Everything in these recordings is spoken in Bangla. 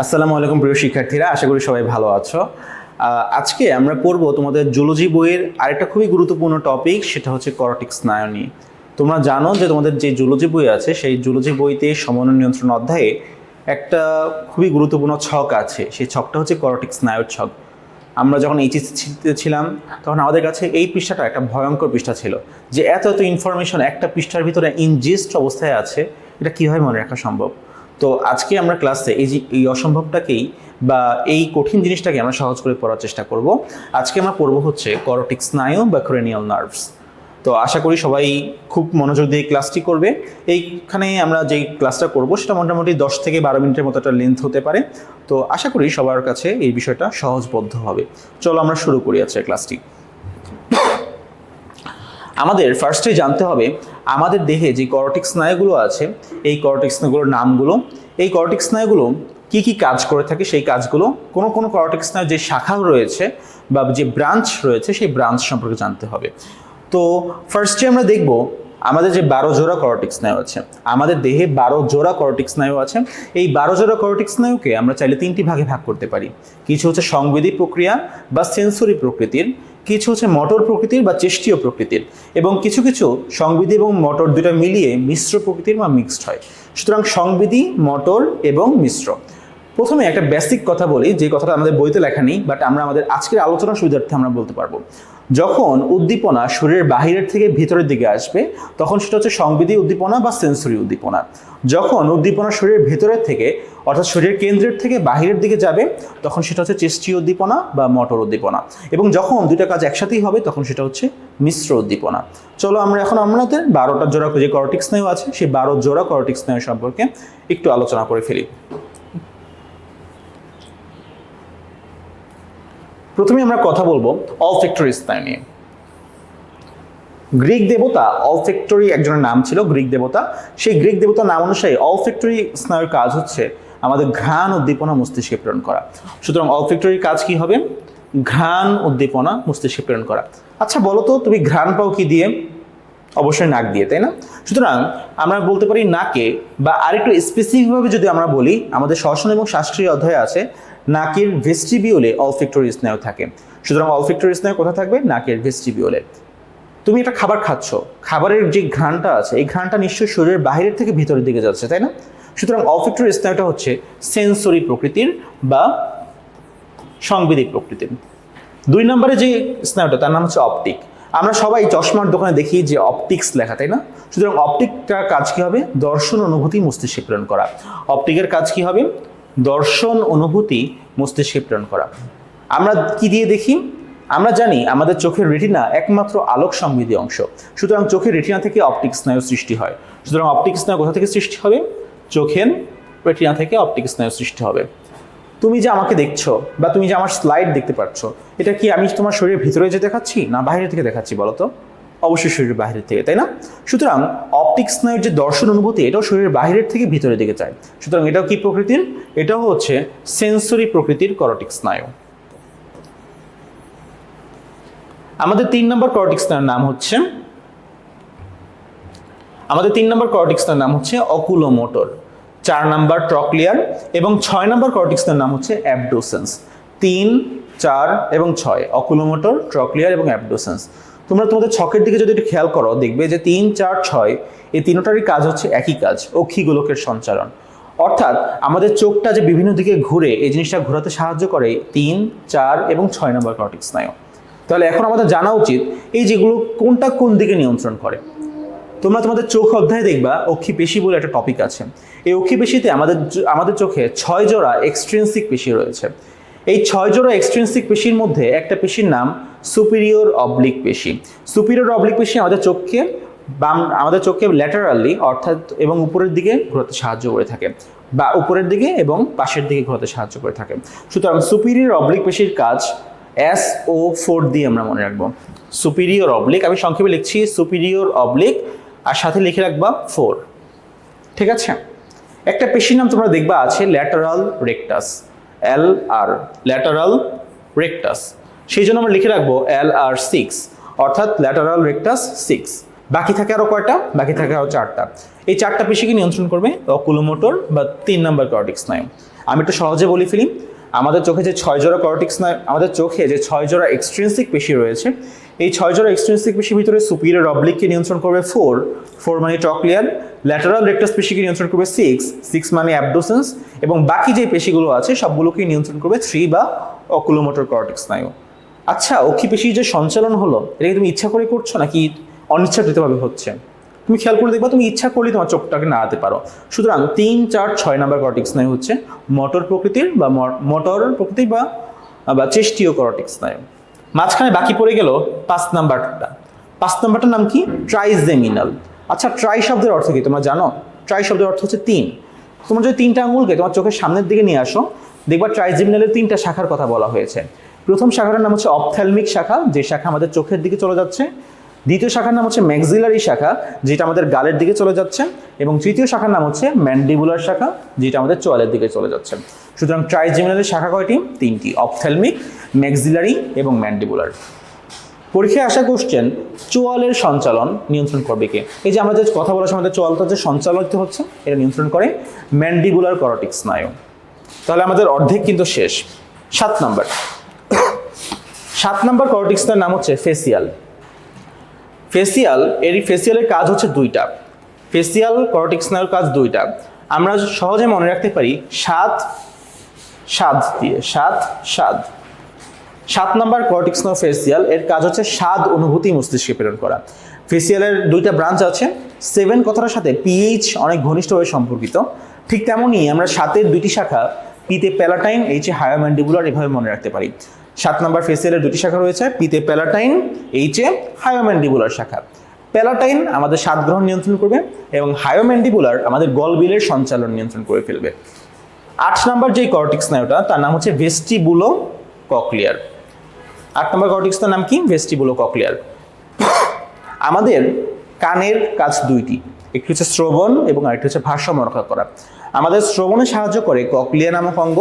আসসালামু আলাইকুম প্রিয় শিক্ষার্থীরা, আশা করি সবাই ভালো আছো। আজকে আমরা পড়ব তোমাদের জুলজি বইয়ের আরেকটা খুবই গুরুত্বপূর্ণ টপিক সেটা হচ্ছে করটিক স্নায়ু নিয়ে তোমরা জানো যে তোমাদের যে জুলজি বই আছে, সেই জুলজি বইতে সমন্বয় নিয়ন্ত্রণ অধ্যায়ে একটা খুবই গুরুত্বপূর্ণ ছক আছে। সেই ছকটা হচ্ছে করটিক স্নায়ুর ছক। আমরা যখন এইচএসসিতে ছিলাম, তখন আমাদের কাছে এই পৃষ্ঠাটা একটা ভয়ঙ্কর পৃষ্ঠা ছিল, যে এত এত ইনফরমেশন একটা পৃষ্ঠার ভিতরে ইনজিস্ট অবস্থায় আছে, এটা কীভাবে মনে রাখা সম্ভব? তো আজকে আমরা ক্লাসে এই যে এই অসম্ভবটাকেই বা এই কঠিন জিনিসটাকে আমরা সহজ করে পড়ার চেষ্টা করব। আজকে আমরা পড়ব হচ্ছে করোটিক স্নায়ু বা ক্রেনিয়াল নার্ভস তো আশা করি সবাই খুব মনোযোগ দিয়ে ক্লাসটি করবে। এইখানে আমরা যে ক্লাসটা করব সেটা মোটামুটি দশ থেকে বারো মিনিটের মতো একটা লেন্থ হতে পারে। তো আশা করি সবার কাছে এই বিষয়টা সহজবদ্ধ হবে। চলো আমরা শুরু করি আজকে ক্লাসটি আমাদের ফার্স্টে জানতে হবে আমাদের দেহে যে করটিক স্নায়ুগুলো আছে, এই করটিক স্নায়ুগুলোর নামগুলো, এই করটিক স্নায়ুগুলো কি কি কাজ করে থাকে, সেই কাজগুলো কোনো কোনো করটিক স্নায়ু যে শাখা রয়েছে বা যে ব্রাঞ্চ রয়েছে, সেই ব্রাঞ্চ সম্পর্কে জানতে হবে। তো ফার্স্টে আমরা দেখব আমাদের যে বারো জোড়া করটিক স্নায়ু আছে, আমাদের দেহে বারো জোড়া করটিক স্নায়ু আছে, এই বারো জোড়া করটিক স্নায়ুকে আমরা চাইলে তিনটি ভাগে ভাগ করতে পারি। কিছু হচ্ছে সংবেদী প্রক্রিয়া বা সেন্সরি প্রকৃতির, কিছু হচ্ছে মটর প্রকৃতির বা চেষ্টীয় প্রকৃতির এবং কিছু কিছু সংবিধি এবং মোটর দুটো মিলিয়ে মিশ্র প্রকৃতির বা মিক্সড হয়। সুতরাং সংবিধি মোটর এবং মিশ্র। প্রথমে একটা বেসিক কথা বলি, যে কথাটা আমাদের বইতে লেখা নেই বাট আমরা আমাদের আজকের আলোচনা সুবিধার্থে আমরা বলতে পারব। যখন উদ্দীপনা শরীরের বাহিরের থেকে ভিতরের দিকে আসবে, তখন সেটা হচ্ছে সংবিধি উদ্দীপনা বা সেন্সরি উদ্দীপনা। যখন উদ্দীপনা শরীরের ভেতরের থেকে, অর্থাৎ শরীরের কেন্দ্রের থেকে বাহিরের দিকে যাবে, তখন সেটা হচ্ছে চেষ্টীয় উদ্দীপনা বা মোটর উদ্দীপনা। এবং যখন দুইটা কাজ একসাথেই হবে, তখন সেটা হচ্ছে মিশ্র উদ্দীপনা। চলো আমরা এখন আমাদের বারোটা জোড়া যে করটিক স্নায়ু আছে, সেই বারো জোড়া করটিক স্নায়ু সম্পর্কে একটু আলোচনা করে ফেলি। প্রথমে আমরা কথা বলব অলফেক্টরি স্নায়ু নিয়ে। গ্রিক দেবতা অলফেক্টরি একজনের নাম ছিল গ্রিক দেবতা। সেই গ্রিক দেবতার নাম অনুসারে অলফেক্টরি স্নায়ুর কাজ হচ্ছে আমাদের ঘ্রাণ উদ্দীপনা মস্তিষ্কে প্রেরণ করা। সুতরাং অলফেক্টরির কাজ কি হবে? ঘ্রাণ উদ্দীপনা মস্তিষ্কে প্রেরণ করা। আচ্ছা বলো তো, তুমি ঘ্রাণ পাও কি দিয়ে? অবশ্যই নাক দিয়ে, তাই না? সুতরাং আমরা বলতে পারি নাকে বা আরেকটু স্পেসিফিকভাবে যদি আমরা বলি, আমাদের শ্বসন এবং শ্বাসক্রিয়া অধ্যায় আছে, নাকের ভেস্টিবিউলে অলফেক্টরি স্নায়ু থাকে। সুতরাং অলফেক্টরি স্নায়ু কোথায় থাকবে? নাকের ভেস্টিবিউলে তুমি একটা খাবার খাচ্ছ, খাবারের যে ঘ্রাণটা আছে, এই ঘ্রাণটা নিশ্চয়ই শরীরের বাইরের থেকে ভিতরের দিকে যাচ্ছে, তাই না? সুতরাং অলফেক্টরি স্নায়ুটা হচ্ছে সেন্সরি প্রকৃতির বা সংবেদী প্রকৃতির। দুই নম্বরে যে স্নায়ুটা তার নাম হচ্ছে অপটিক আমরা সবাই চশমার দোকানে দেখি যে অপটিক্স লেখা, তাই না? সুতরাং অপটিকটার কাজ কি হবে? দর্শন অনুভূতি মস্তিষ্কে প্রেরণ করা। অপটিকের কাজ কি হবে? দর্শন অনুভূতি মস্তিষ্কে প্রেরণ করা। আমরা কি দিয়ে দেখি? আমরা জানি আমাদের চোখের রেটিনা একমাত্র আলোক সংবেদী অংশ। সুতরাং চোখের রেটিনা থেকে অপটিক স্নায়ু সৃষ্টি হয়। সুতরাং অপটিক স্নায়ু কোথা থেকে সৃষ্টি হবে? চোখের রেটিনা থেকে অপটিক স্নায়ু সৃষ্টি হবে। তুমি যে আমাকে দেখছ বা তুমি যে আমার স্লাইড দেখতে পাচ্ছ এটা কি আমি তোমার শরীরের ভিতরে যে দেখাচ্ছি না বাইরে থেকে দেখাচ্ছি বলো তো? অবশ্যই শরীরের বাইরের থেকে, তাই না? সুতরাং অপটিক স্নায়ুর যে দর্শন অনুভূতি, এটাও শরীরের বাইরের থেকে ভিতরের দিকে যায়। সুতরাং এটাও কি প্রকৃতির? এটাও হচ্ছে সেন্সরি প্রকৃতির করটিক স্নায়ু আমাদের তিন নম্বর করটিক স্নায়ুর নাম হচ্ছে, আমাদের তিন নম্বর করটিক্সের নাম হচ্ছে অকুলোমোটর চার নাম্বার ট্রকলিয়ার এবং ছয় নম্বর করটিক্সের নাম হচ্ছে অ্যাবডোসেন্স। তিন, চার এবং ছয়, অকুলোমোটর, ট্রকলিয়ার এবং অ্যাবডোসেন্স। তোমরা তোমাদের ছকের দিকে যদি একটু খেয়াল করো, দেখবে যে তিন, চার, ছয়, এই তিনটারই কাজ হচ্ছে একই কাজ, অক্ষিগোলকের সঞ্চালন অর্থাৎ আমাদের চোখটা যে বিভিন্ন দিকে ঘুরে এই জিনিসটা ঘোরাতে সাহায্য করে তিন, চার এবং ছয় নম্বর করটিক স্নায়ু। তাহলে এখন আমাদের জানা উচিত এই যেগুলো কোনটা কোন দিকে নিয়ন্ত্রণ করে। তোমরা তোমাদের চোখ অধ্যায় দেখবা অক্ষি পেশি বলে একটা টপিক আছে। এই অক্ষি পেশিতে আমাদের আমাদের চোখে ছয় জোড়া এক্সট্রিনসিক পেশি রয়েছে। এই ছয় জোড়া এক্সট্রিনসিক পেশির মধ্যে একটা পেশির নাম সুপিরিয়র অবলিক পেশি। সুপিরিয়র অবলিক পেশি আমাদের চোখকে বাম, আমাদের চোখকে ল্যাটারালি অর্থাৎ এবং উপরের দিকে ঘোরাতে সাহায্য করে থাকে। বা উপরের দিকে এবং পাশের দিকে ঘোরাতে সাহায্য করে থাকে। সুতরাং সুপিরিয়র অবলিক পেশির কাজ এস ও ফোর দিয়ে আমরা মনে রাখব। সুপিরিয়র অবলিক আমি সংক্ষেপে লিখছি সুপিরিয়র অবলিক আর সাথে লিখে রাখবা ফোর ঠিক আছে? একটা পেশির নাম তোমরা দেখবা আছে ল্যাটারাল রেকটাস এল আর ল্যাটারাল রেকটাস সেই জন্য আমরা লিখে রাখব এল আর সিক্স অর্থাৎ ল্যাটারাল রেকটাস সিক্স বাকি থাকে আরও কয়টা? বাকি থাকে আরও চারটা। এই চারটা পেশিকে নিয়ন্ত্রণ করবে অকুলোমোটর বা তিন নাম্বার কার্ডিক স্নায়ু। আমি একটু সহজে বলি ফেলি আমাদের চোখে যে ছয় জোড়া কর্টিক্স স্নায়ু, আমাদের চোখে যে ছয় জোড়া এক্সট্রিনসিক পেশি রয়েছে এই ছয় জোড়া এক্সট্রিনসিক পেশির ভিতরে সুপিরিয়র অবলিককে নিয়ন্ত্রণ করবে ফোর ফোর মানে টকলিয়ার ল্যাটারাল রেক্টাস পেশিকে নিয়ন্ত্রণ করবে সিক্স সিক্স মানে অ্যাবডোসেন্স এবং বাকি যে পেশিগুলো আছে সবগুলোকে নিয়ন্ত্রণ করবে থ্রি বা অকুলোমোটর কর্টিক্স স্নায়ু। আচ্ছা অক্ষি পেশির যে সঞ্চালন হলো, এটা কি তুমি ইচ্ছা করে করছ নাকি অনিচ্ছাকৃতভাবে হচ্ছে? তুমি খেয়াল করে দেখবা, তুমি ইচ্ছা করলে তোমার চোখটাকে নাড়াতে পারো। সুতরাং তিন, চার, ছয় নাম্বার কর্টিক্স স্নায়ু হচ্ছে মটর প্রকৃতির বা মোটর প্রকৃতির বা চেষ্টীয় কর্টিক্স স্নায়ু। মাঝখানে বাকি পড়ে গেল পাঁচ নাম্বারটা। পাঁচ নাম্বারটার নাম কি? ট্রাইজেমিনাল। আচ্ছা ট্রাই শব্দের অর্থ কি তোমরা জানো? ট্রাই শব্দের অর্থ হচ্ছে তিন। তোমার যদি তিনটা আঙুলকে তোমার চোখের সামনের দিকে নিয়ে আসো, দেখবা ট্রাইজেমিনালের তিনটা শাখার কথা বলা হয়েছে। প্রথম শাখাটার নাম হচ্ছে অপথ্যালমিক শাখা, যে শাখা আমাদের চোখের দিকে চলে যাচ্ছে। দ্বিতীয় শাখার নাম হচ্ছে ম্যাক্সিলারি শাখা, যেটা আমাদের গালের দিকে চলে যাচ্ছে, এবং তৃতীয় শাখার নাম হচ্ছে ম্যান্ডিবুলার শাখা, যেটা আমাদের চোয়ালের দিকে চলে যাচ্ছে। সুতরাং ট্রাইজেমিনালের শাখা কয়টি? তিনটি, অপথ্যালমিক, ম্যাক্সিলারি এবং ম্যান্ডিবুলার। পরীক্ষায় আসা কোশ্চেন চোয়ালের সঞ্চালন নিয়ন্ত্রণ করবে কে? এই যে আমরা যে কথা বলার সময় আমাদের চোয়ালটা যে সঞ্চালিত হচ্ছে, এটা নিয়ন্ত্রণ করে ম্যান্ডিবুলার করটিক স্নায়ু। তাহলে আমাদের অর্ধেক কিন্তু শেষ। সাত নাম্বার। সাত নাম্বার করটিক্সটার নাম হচ্ছে ফেসিয়াল। ফেসিয়াল এর ফেসিয়ালের কাজ হচ্ছে দুইটা। ফেসিয়াল করটিক্স স্নায়ুর কাজ দুইটা। আমরা সহজে মনে রাখতে পারি সাত স্বাদ দিয়ে, সাত স্বাদ সাত নাম্বার কর্টিক্স নাও ফেসিয়াল এর কাজ হচ্ছে স্বাদ, অনুভূতি মস্তিষ্কে প্রেরণ করা। ফেসিয়ালের দুইটা ব্রাঞ্চ আছে। সেভেন কথাটার সাথে পিএইচ অনেক ঘনিষ্ঠভাবে সম্পর্কিত। ঠিক তেমনই আমরা সাতের দুইটি শাখা পিতে প্যালাটাইন এইচে হায়োম্যান্ডিবুলার এভাবে মনে রাখতে পারি। সাত নাম্বার ফেসিয়ালের দুটি শাখা রয়েছে পিতে প্যালাটাইন, এইচে হায়োম্যান্ডিবুলার শাখা। প্যালাটাইন আমাদের স্বাদ গ্রহণ নিয়ন্ত্রণ করবে এবং হায়োম্যান্ডিবুলার আমাদের গলবিলের সঞ্চালন নিয়ন্ত্রণ করে ফেলবে। আট নাম্বার যে কর্টিক্স স্নায়ুটা তার নাম হচ্ছে ভেস্টিবুলো ককলিয়ার। আট নম্বর কর্টিক্সটার নাম কি? Vestibulo cochlear. আমাদের কানের কাজ দুইটি, একটি হচ্ছে শ্রবণ এবং আরেকটি হচ্ছে ভারসাম্য রক্ষা করা। আমাদের শ্রবণে সাহায্য করে ককলিয়া নামক অঙ্গ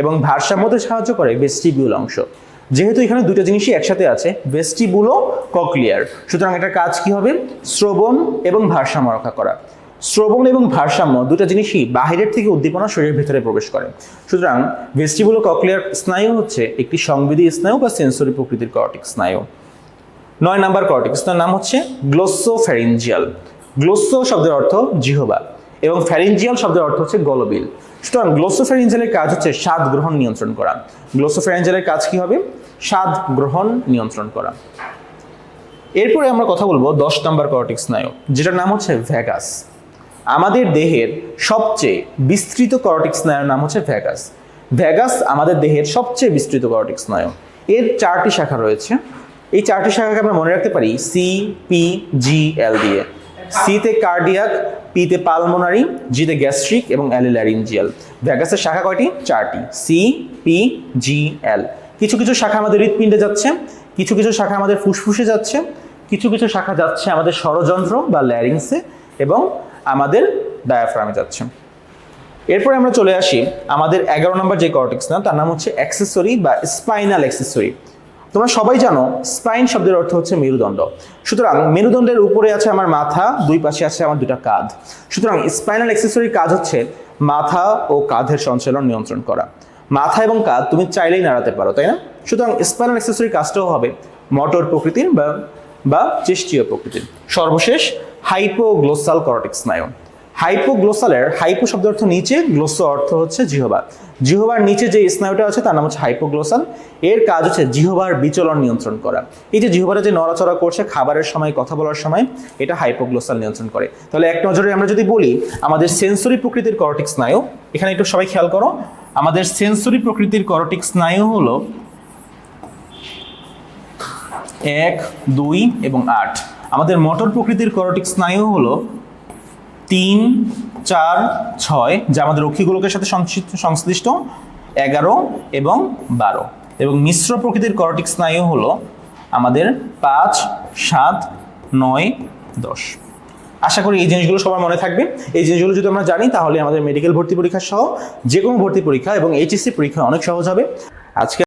এবং ভারসাম্যতে সাহায্য করে ভেস্টিবিউল অংশ। যেহেতু এখানে দুটো জিনিসই একসাথে আছে ভেস্টিবুলো ককলিয়ার সুতরাং এটার কাজ কি হবে? শ্রবণ এবং ভারসাম্য রক্ষা করা। শ্রবণ এবং ভারসাম্য দুটো জিনিসই বাহিরের থেকে উদ্দীপনা শরীরের ভিতরে প্রবেশ করে। সুতরাং ভেস্টিবুলো ককলিয়ার স্নায়ু হচ্ছে একটি সংবেদী স্নায়ু বা সেন্সরি প্রকৃতির কর্টিক স্নায়ু। নয় নাম্বার কর্টিক্স তার নাম হচ্ছে গ্লোসো ফ্যারিঞ্জিয়াল গ্লোসো শব্দের অর্থ জিহবা এবং ফ্যারিঞ্জিয়াল শব্দের অর্থ হচ্ছে গলবিল। সুতরাং গ্লোসো ফ্যারিঞ্জিয়ালের কাজ হচ্ছে স্বাদ গ্রহণ নিয়ন্ত্রণ করা। গ্লোসো ফ্যারিঞ্জিয়ালের কাজ কি হবে? স্বাদ গ্রহণ নিয়ন্ত্রণ করা। এরপরে আমরা কথা বলব দশ নম্বর কর্টিক্স স্নায়ু যেটার নাম হচ্ছে ভ্যাগাস আমাদের দেহের সবচেয়ে বিস্তৃত কর্টিক স্নায়ুর নাম হচ্ছে ভ্যাগাস ভ্যাগাস আমাদের দেহের সবচেয়ে বিস্তৃত কর্টিক স্নায়ু এর চারটি শাখা রয়েছে। এই চারটি শাখাকে আমরা মনে রাখতে পারি সি পি জি এল দিয়ে। সিতে কার্ডিয়াক পিতে পালমোনারি জিতে গ্যাস্ট্রিক এবং ল্যারিঞ্জিয়াল ভ্যাগাসের শাখা কয়টি? চারটি। সি পি জি এল কিছু কিছু শাখা আমাদের হৃৎপিণ্ডে যাচ্ছে, কিছু কিছু শাখা আমাদের ফুসফুসে যাচ্ছে, কিছু কিছু শাখা যাচ্ছে আমাদের ষড়যন্ত্র বা ল্যারিংসে এবং আমাদের ডায়াফ্রামে যাচ্ছে। এরপরে আমরা চলে আসি আমাদের এগারো নম্বর যে কর্টিক্স না, তার নাম হচ্ছে অ্যাক্সেসরি বা স্পাইনাল অ্যাক্সেসরি তোমরা সবাই জানো স্পাইন শব্দের অর্থ হচ্ছে মেরুদণ্ড। সুতরাং মেরুদণ্ডের উপরে আছে আমার মাথা, দুই পাশে আছে আমার দুটা কাঁধ। সুতরাং স্পাইনাল অ্যাক্সেসরির কাজ হচ্ছে মাথা ও কাঁধের সঞ্চালন নিয়ন্ত্রণ করা। মাথা এবং কাঁধ তুমি চাইলেই নাড়াতে পারো, তাই না? সুতরাং স্পাইনাল অ্যাক্সেসরির কাজটাও হবে মোটর প্রকৃতির বা বা চেষ্টীয় প্রকৃতির। সর্বশেষ হাইপোগ্লোসাল কর্টিক স্নায়ু। হাইপোগ্লোসালের, হাইপো শব্দ অর্থ নিচে, গ্লোস অর্থ হচ্ছে জিহবা। জিহবার নিচে যে স্নায়ুটা আছে, তার নাম হচ্ছে হাইপোগ্লোসাল। এর কাজ হচ্ছে জিহবার বিচলন নিয়ন্ত্রণ করা। এই যে জিহবারে যে নড়াচড়া করছে খাবারের সময়, কথা বলার সময়, এটা হাইপোগ্লোসাল নিয়ন্ত্রণ করে। তাহলে এক নজরে আমরা যদি বলি, আমাদের সেন্সরি প্রকৃতির করটিক স্নায়ু, এখানে একটু সবাই খেয়াল করো, আমাদের সেন্সরি প্রকৃতির করটিক স্নায়ু হলো এক, দুই এবং আট। আমাদের মোটর প্রকৃতির করটিক স্নায়ু হলো তিন, চার, ছয়, যা আমাদের রক্ষীগুলোকের সাথে সংশ্লিষ্ট- সংশ্লিষ্ট, এগারো এবং বারো। এবং মিশ্র প্রকৃতির করটিক স্নায়ু হলো আমাদের পাঁচ, সাত, নয়, দশ। আশা করি এই জিনিসগুলো সবার মনে থাকবে। এই জিনিসগুলো যদি আমরা জানি, তাহলে আমাদের মেডিকেল ভর্তি পরীক্ষা সহ যে কোনো ভর্তি পরীক্ষা এবং এইচএসসি পরীক্ষা অনেক সহজ হবে। আজকে